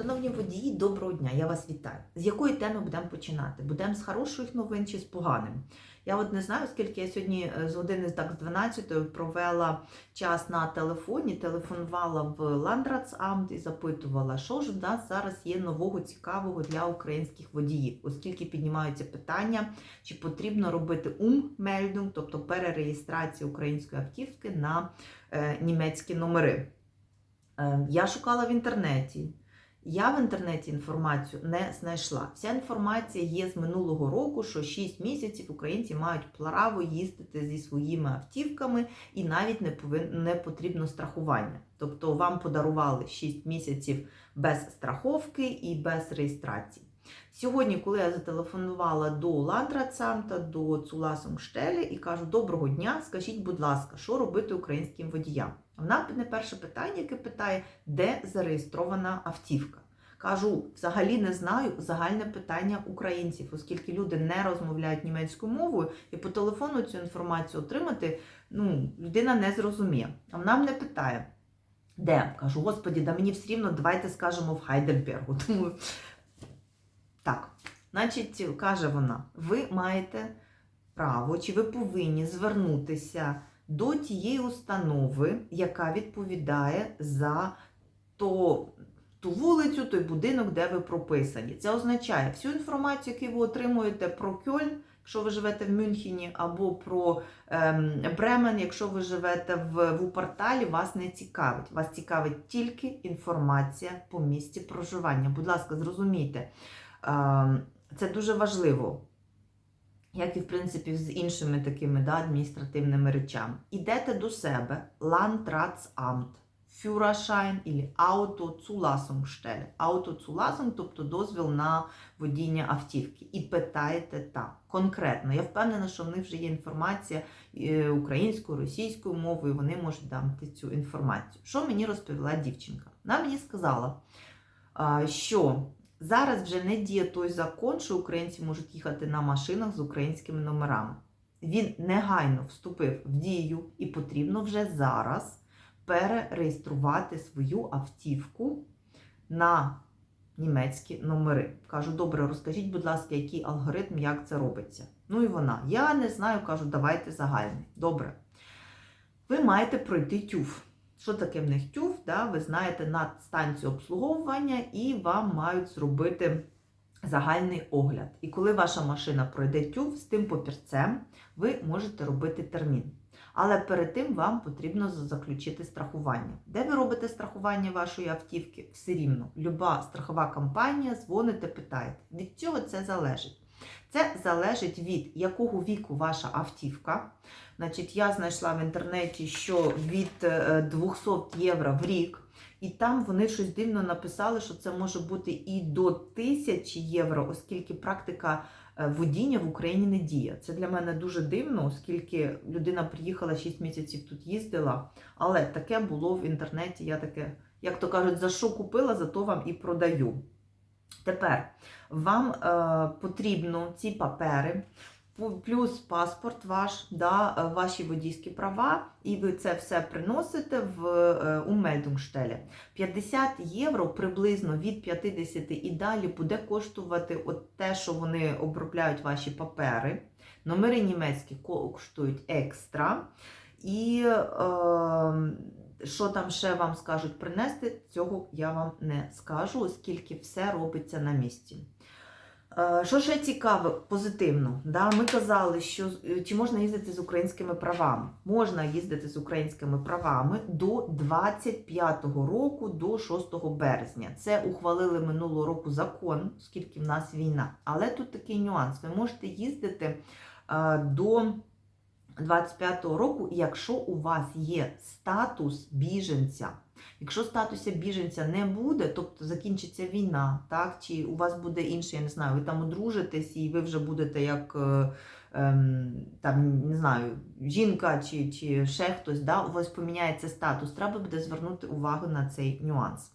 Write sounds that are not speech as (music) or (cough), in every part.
Шановні водії, доброго дня, я вас вітаю. З якої теми будемо починати? Будемо з хороших новин чи з поганим? Я от не знаю, оскільки я сьогодні е, з години так з 12 провела час на телефоні, телефонувала в Ландрацамт і запитувала, що ж в нас зараз є нового цікавого для українських водіїв, оскільки піднімаються питання, чи потрібно робити уммельдунг, тобто перереєстрацію української автівки на е, німецькі номери. Е, Я шукала в інтернеті. Я в інтернеті інформацію не знайшла. Вся інформація є з минулого року, що 6 місяців українці мають право їздити зі своїми автівками і навіть не повин... не потрібно страхування. Тобто вам подарували 6 місяців без страховки і без реєстрації. Сьогодні, коли я зателефонувала до Ландрацамта, до Цуласумштелі і кажу: Доброго дня, скажіть, будь ласка, що робити українським водіям? Вона не перше питання, яке питає, де зареєстрована автівка. Кажу, взагалі не знаю загальне питання українців, оскільки люди не розмовляють німецькою мовою, і по телефону цю інформацію отримати ну, людина не зрозуміє. А вона мене питає, де? Кажу, господі, да мені все рівно, давайте скажемо в Хайдельбергу. (laughs) Тому так, значить, каже вона, ви маєте право, чи ви повинні звернутися до тієї установи, яка відповідає за то, ту вулицю, той будинок, де ви прописані. Це означає всю інформацію, яку ви отримуєте про Кьольн, якщо ви живете в Мюнхені, або про ем, Бремен, якщо ви живете в Вупорталі, вас не цікавить. Вас цікавить тільки інформація по місці проживання. Будь ласка, зрозумійте, ем, це дуже важливо як і в принципі з іншими такими да, адміністративними речами. Ідете до себе, Landratsamt, Führerschein і Autozulassungsstelle. Autozulassung, тобто дозвіл на водіння автівки. І питаєте там конкретно. Я впевнена, що в них вже є інформація е, українською, російською мовою, вони можуть дати цю інформацію. Що мені розповіла дівчинка? Вона мені сказала, що Зараз вже не діє той закон, що українці можуть їхати на машинах з українськими номерами. Він негайно вступив в дію і потрібно вже зараз перереєструвати свою автівку на німецькі номери. Кажу, добре, розкажіть, будь ласка, який алгоритм, як це робиться. Ну і вона. Я не знаю, кажу, давайте загальний. Добре. Ви маєте пройти тюф. Що таке в них тюф? Да? Ви знаєте на станцію обслуговування і вам мають зробити загальний огляд. І коли ваша машина пройде тюф з тим папірцем, ви можете робити термін. Але перед тим вам потрібно заключити страхування. Де ви робите страхування вашої автівки? Все рівно. Люба страхова компанія, дзвоните, питаєте. Від цього це залежить. Це залежить від якого віку ваша автівка. Значить, Я знайшла в інтернеті, що від 200 євро в рік, і там вони щось дивно написали, що це може бути і до 1000 євро, оскільки практика водіння в Україні не діє. Це для мене дуже дивно, оскільки людина приїхала 6 місяців тут їздила, але таке було в інтернеті. Я таке, як то кажуть, за що купила, за то вам і продаю. Тепер вам е, потрібно ці папери, плюс паспорт ваш, да, ваші водійські права, і ви це все приносите в е, Умельдунгштелі. 50 євро приблизно від 50 і далі буде коштувати от те, що вони обробляють ваші папери. Номери німецькі коштують екстра. І е, що там ще вам скажуть принести, цього я вам не скажу, оскільки все робиться на місці. Е, що ще цікаве, позитивно, да? ми казали, що чи можна їздити з українськими правами. Можна їздити з українськими правами до 25-го року, до 6 березня. Це ухвалили минулого року закон, оскільки в нас війна. Але тут такий нюанс: ви можете їздити е, до 25-го року, якщо у вас є статус біженця. Якщо статуся біженця не буде, тобто закінчиться війна, так, чи у вас буде інше, я не знаю, ви там одружитесь і ви вже будете як ем, там, не знаю, жінка чи чи ще хтось, да, у вас поміняється статус, треба буде звернути увагу на цей нюанс.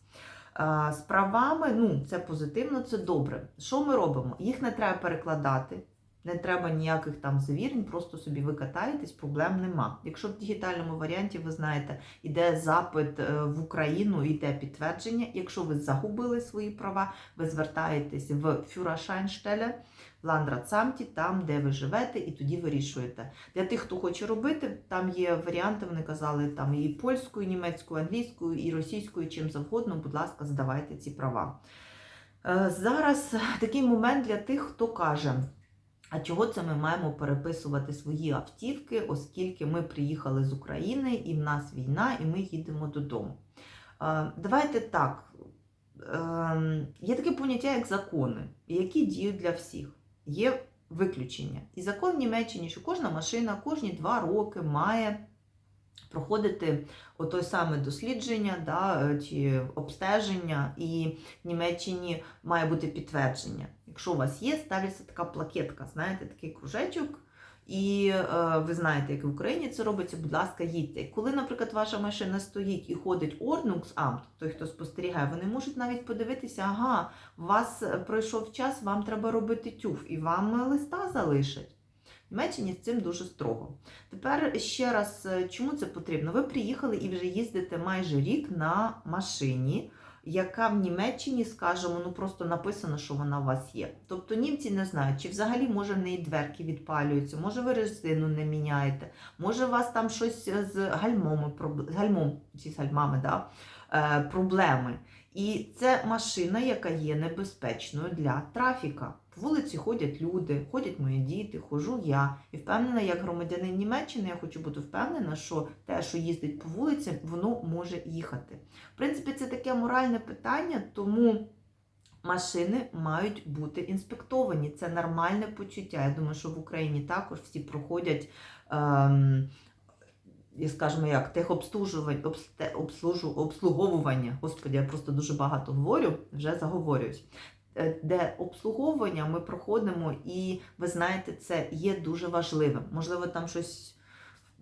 З правами, ну, це позитивно, це добре. Що ми робимо? Їх не треба перекладати. Не треба ніяких там завірень, просто собі ви катаєтесь, проблем нема. Якщо в дигітальному варіанті, ви знаєте, іде запит е, в Україну, іде підтвердження. Якщо ви загубили свої права, ви звертаєтесь в Фюрашайнштеле, в Ландратсамті, там, де ви живете, і тоді вирішуєте. Для тих, хто хоче робити, там є варіанти, вони казали, там і польською, і німецькою, англійською, і російською, чим завгодно, будь ласка, здавайте ці права. Е, Зараз такий момент для тих, хто каже. А чого це ми маємо переписувати свої автівки, оскільки ми приїхали з України і в нас війна, і ми їдемо додому? Е, Давайте так. Ем, Є таке поняття, як закони, які діють для всіх. Є виключення. І закон в Німеччині, що кожна машина кожні два роки має проходити отой саме дослідження да, е, чи обстеження, і в Німеччині має бути підтвердження. Якщо у вас є, ставиться така плакетка, знаєте, такий кружечок. І е, ви знаєте, як в Україні це робиться, будь ласка, їдьте. Коли, наприклад, ваша машина стоїть і ходить Ordnungsamt, той, хто спостерігає, вони можуть навіть подивитися, ага, у вас пройшов час, вам треба робити тюф, і вам листа залишать. Німеччині з цим дуже строго. Тепер ще раз, е, чому це потрібно? Ви приїхали і вже їздите майже рік на машині, яка в Німеччині, скажімо, ну просто написано, що вона у вас є. Тобто німці не знають, чи взагалі може в неї дверки відпалюються, може ви резину не міняєте, може у вас там щось з гальмом, гальмом, чи з гальмами, да? е, проблеми. І це машина, яка є небезпечною для трафіка. По вулиці ходять люди, ходять мої діти, хожу я. І впевнена, як громадянин Німеччини, я хочу бути впевнена, що те, що їздить по вулиці, воно може їхати. В принципі, це таке моральне питання, тому машини мають бути інспектовані. Це нормальне почуття. Я думаю, що в Україні також всі проходять. Ем, скажімо як, техобслужування, обслуговування. Господи, я просто дуже багато говорю, вже заговорююсь. Е, Де обслуговування ми проходимо, і ви знаєте, це є дуже важливим. Можливо, там щось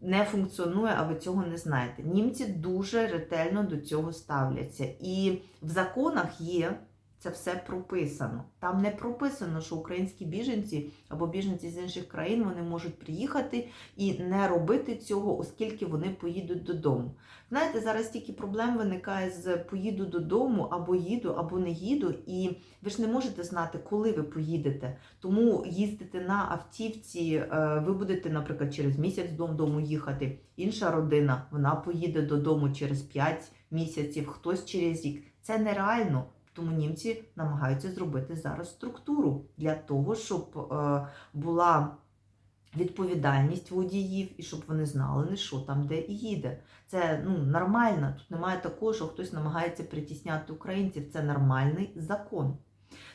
не функціонує, а ви цього не знаєте. Німці дуже ретельно до цього ставляться. І в законах є це все прописано. Там не прописано, що українські біженці або біженці з інших країн вони можуть приїхати і не робити цього, оскільки вони поїдуть додому. Знаєте, зараз тільки проблем виникає з поїду додому, або їду, або не їду, і ви ж не можете знати, коли ви поїдете. Тому їздити на автівці, е, ви будете, наприклад, через місяць додому їхати. Інша родина вона поїде додому через 5 місяців, хтось через рік. Це нереально. Тому німці намагаються зробити зараз структуру для того, щоб е, була відповідальність водіїв і щоб вони знали, не що там де і їде. Це ну, нормально. Тут немає такого, що хтось намагається притісняти українців. Це нормальний закон.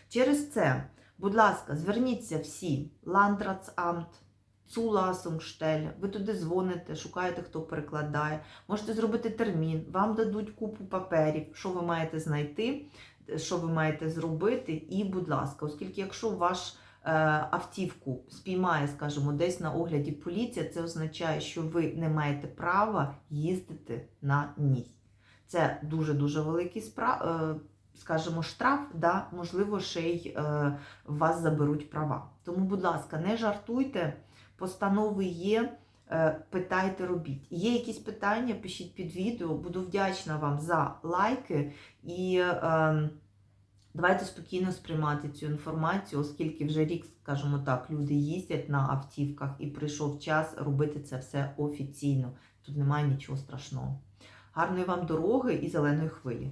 Через це, будь ласка, зверніться всі Landratsamt, Zulassungsstelle, ви туди дзвоните, шукаєте, хто перекладає, можете зробити термін, вам дадуть купу паперів, що ви маєте знайти, що ви маєте зробити. І, будь ласка, оскільки якщо ваш е, автівку спіймає, скажімо, десь на огляді поліція, це означає, що ви не маєте права їздити на ній. Це дуже-дуже великий справ, е, скажімо, штраф, да, можливо, ще й е, вас заберуть права. Тому, будь ласка, не жартуйте, постанови є. Е, Питайте, робіть. Є якісь питання, пишіть під відео. Буду вдячна вам за лайки і е, давайте спокійно сприймати цю інформацію, оскільки вже рік, скажімо так, люди їздять на автівках і прийшов час робити це все офіційно. Тут немає нічого страшного. Гарної вам дороги і зеленої хвилі.